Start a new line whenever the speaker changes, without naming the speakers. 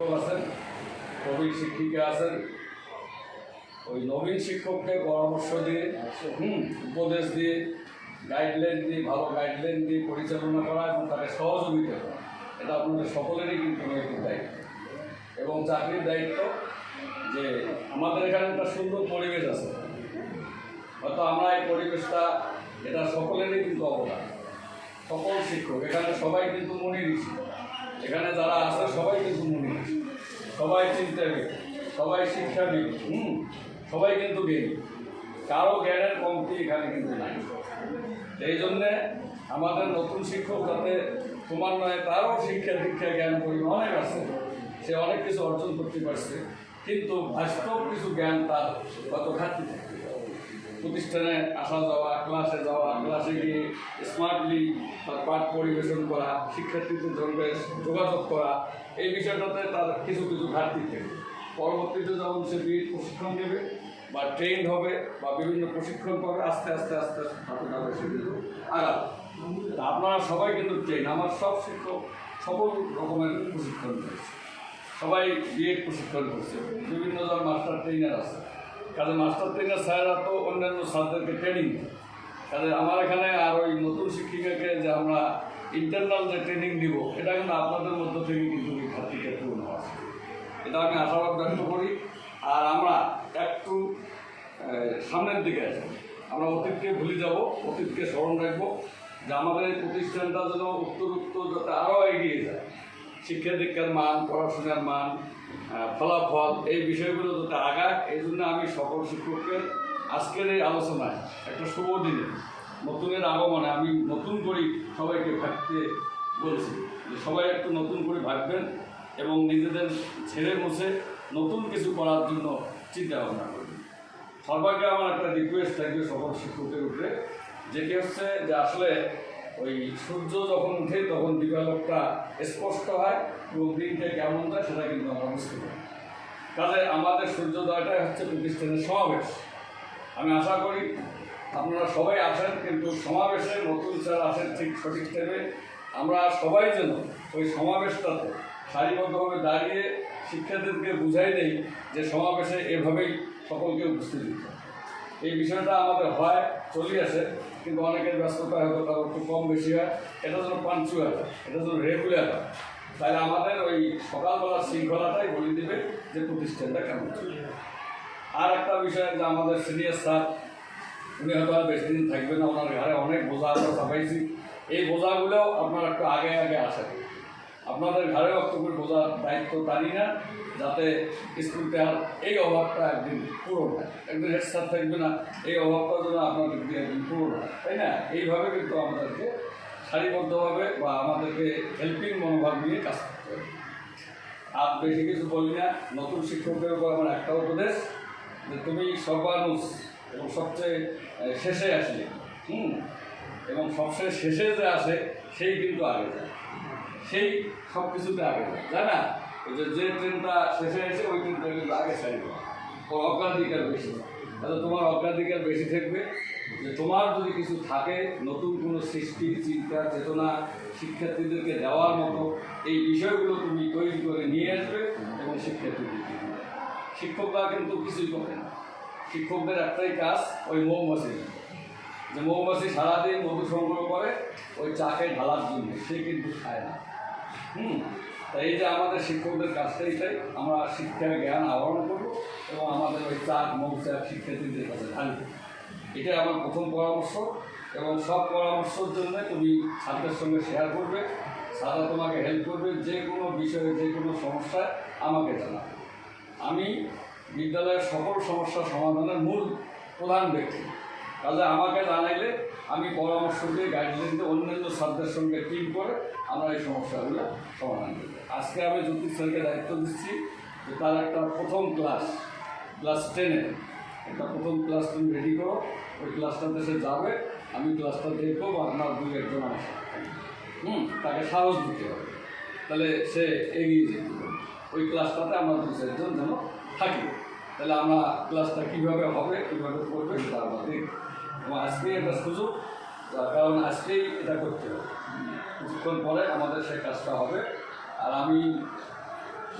আছেন প্রবীণ শিক্ষিকা আছেন। ওই নবীন শিক্ষককে পরামর্শ দিয়ে হুম উপদেশ দিয়ে গাইডলাইন দিয়ে ভালো গাইডলাইন দিয়ে পরিচালনা করা এবং তাকে সহযোগিতা করা। এটা আপনাদের সকলেরই কিন্তু নৈতিক দায়িত্ব। এবং চাকরির দায়িত্ব যে আমাদের এখানে একটা সুন্দর পরিবেশ আছে। হয়তো আমরা এই পরিবেশটা এটা সকলেরই কিন্তু অবদান। সকল শিক্ষক এখানে সবাই কিন্তু মনি ঋষি এখানে যারা আছে সবাই কিন্তু সবাই চিন্তাবিদ সবাই শিক্ষাবিদ হুম, সবাই কিন্তু জ্ঞানী। কারও জ্ঞানের কমতি এখানে কিন্তু নাই। এই জন্যে আমাদের নতুন শিক্ষক যাতে নয়, তারও শিক্ষা দীক্ষা জ্ঞান পরিমাণ অনেক আছে। সে অনেক কিছু অর্জন করতে পারছে। কিন্তু বাস্তব কিছু জ্ঞান তার কত ঘাটতি থাকে। প্রতিষ্ঠানে আসা যাওয়া ক্লাসে যাওয়া ক্লাসে গিয়ে স্মার্টলি তার পাঠ পরিবেশন করা, শিক্ষার্থীদের সঙ্গে যোগাযোগ করা, এই বিষয়টাতে তার কিছু কিছু ঘাটতি থাকে। পরবর্তীতে যখন সে বিএড প্রশিক্ষণ নেবে বা ট্রেন হবে বা বিভিন্ন প্রশিক্ষণ পাবে, আস্তে আস্তে আস্তে আস্তে ধাপে সে কিন্তু আগাবে। তা আপনারা সবাই কিন্তু ট্রেন আমার সব শিক্ষক সকল রকমের প্রশিক্ষণ করেছে সবাই বিএড প্রশিক্ষণ করছে। বিভিন্ন জন মাস্টার ট্রেনার আছে। কাজে মাস্টার ট্রেনার স্যাররা তো অন্যান্য স্যারদেরকে ট্রেনিং দেয়। কাজে আমার এখানে আর ওই নতুন শিক্ষিকাকে যে আমরা ইন্টারনাল যে ট্রেনিং দিব, এটা কিন্তু আপনাদের মধ্য থেকে কিন্তু ঘাটতিটা পূর্ণ আছে। এটা আমি আশাবাদ ব্যক্ত করি। আর আমরা একটু সামনের দিকে আছি। আমরা অতীতকে ভুলে যাব, অতীতকে স্মরণ রাখব যে আমাদের এই প্রতিষ্ঠানটা যেন উত্তর উত্তর যাতে আরও এগিয়ে যায়। শিক্ষা দীক্ষার মান, পড়াশোনার মান ফলাফল, এই বিষয়গুলো যাতে আগায় এই জন্য আমি সকল শিক্ষককে আজকের এই আলোচনায় একটা শুভ দিনে, নতুনের আগমনে আমি নতুন করে সবাইকে ভাবতে বলছি যে সবাই একটু নতুন করে ভাববেন এবং নিজেদের ছেড়ে মুছে নতুন কিছু করার জন্য চিন্তা ভাবনা করবেন। সবাইকে আমার একটা রিকোয়েস্ট থাকবে সকল শিক্ষকের উপরে, যেটি হচ্ছে যে আসলে ওই সূর্য যখন উঠে তখন দিবালোকটা স্পষ্ট হয় এবং দিনটা কেমন হয় সেটা কিন্তু আমরা বুঝতে পারি। কাজে আমাদের সূর্যোদয়টাই হচ্ছে প্রতিষ্ঠানের সমাবেশ। আমি আশা করি আপনারা সবাই আসেন কিন্তু সমাবেশে নতুন স্যার আসেন ঠিক সঠিক টাইমে আমরা সবাই যেন ওই সমাবেশটাতে সারিবদ্ধভাবে দাঁড়িয়ে শিক্ষার্থীদেরকে বুঝাই দেই যে সমাবেশে এভাবেই সকলকে উপস্থিত এই বিষয়টা আমাদের হয় চলে আসে। কিন্তু অনেকের ব্যস্ততা হয়তো কারও একটু কম বেশি হয়। এটা যেন পাঞ্চুয়াল এটা যেন রেগুলার তাহলে আমাদের ওই সকালবেলার শৃঙ্খলাটাই বলে দিবে যে প্রতিষ্ঠানটা কেমন। আর একটা বিষয় যে আমাদের সিনিয়র স্যার উনি হয়তো আর বেশি দিন থাকবেন ওনার ঘরে অনেক বোঝা আমরা চাপাইছি এই বোঝাগুলোও আপনার একটু আগে আগে আসেন। আপনাদের একটু করে বোঝার দায়িত্ব তারই না, যাতে স্কুলতে আর এই অভাবটা একদিন পূরণ হয়। একদিন হেড থাকবে না, এই অভাবটা যেন আপনাদের দিয়ে একদিন পূরণ হয়। তাই না? এইভাবে কিন্তু আমাদেরকে সারিবদ্ধভাবে বা আমাদেরকে হেল্পিং মনোভাব নিয়ে কাজ করতে হবে। আর বেশি কিছু বলি না, নতুন শিক্ষকদের উপর আমার একটা উপদেশ যে তুমি সর্বানুষ এবং সবচেয়ে শেষে আসলে, হুম, এবং সবচেয়ে শেষে যে আসে, সেই কিন্তু আগে যায়। সেই সব কিছুতে আগে তাই না? ওই যে ট্রেনটা শেষে এসে ওই ট্রেনটা কিন্তু আগে সাইড ওর অগ্রাধিকার বেশি। তাহলে তোমার অগ্রাধিকার বেশি থাকবে। যে তোমার যদি কিছু থাকে, নতুন কোনো সৃষ্টি, চিন্তা, চেতনা শিক্ষার্থীদেরকে দেওয়ার মতো, এই বিষয়গুলো তুমি তৈরি করে নিয়ে আসবে এবং শিক্ষার্থীদেরকে শিক্ষকরা কিন্তু কিছুই করে না। শিক্ষকদের একটাই কাজ, ওই মৌমাছি। যে মৌমাছি সারাদিন মধু সংগ্রহ করে, ওই চাকে ঢালার জন্য। সে কিন্তু খায় না। হুম, তাই এই যে আমাদের শিক্ষকদের কাজটা এটাই আমরা শিক্ষার জ্ঞান আহরণ করব এবং আমাদের ওই চাক মৌচাক শিক্ষার্থীদের কাছে ঢালবো এটাই আমার প্রথম পরামর্শ এবং সব পরামর্শের জন্য তুমি ছাত্রের সঙ্গে শেয়ার করবে, সাদা তোমাকে হেল্প করবে, যে কোনো বিষয়ে, যে কোনো সমস্যায় আমাকে জানাবে। আমি বিদ্যালয়ের সকল সমস্যা সমাধানের মূল প্রধান ব্যক্তি। কাজে আমাকে জানাইলে আমি পরামর্শ দিয়ে গাইডলাইন দিয়ে অন্যান্য স্যারদের সঙ্গে টিম করে আমরা এই সমস্যাগুলো সমাধান করব। আজকে আমি জ্যোতিষ স্যারকে দায়িত্ব দিচ্ছি যে তার একটা প্রথম ক্লাস ক্লাস টেনে একটা প্রথম ক্লাস তুমি রেডি করো, ওই ক্লাসটাতে সে যাবে, আমি ক্লাসটা দেখব বা আপনার দুই একজন থাকবে। হুম, তাকে সাহস দিতে হবে। তাহলে সে এগিয়ে যেতে পারবে। ওই ক্লাসটাতে আমরা দু চারজন যেন থাকি। তাহলে আমরা ক্লাসটা কীভাবে হবে, কীভাবে করবে সেটা আমরা দেখব। এবং আজকেই একটা সুযোগ কারণ আজকেই এটা করতে হবে। কিছুক্ষণ পরে আমাদের সেই কাজটা হবে। আর আমি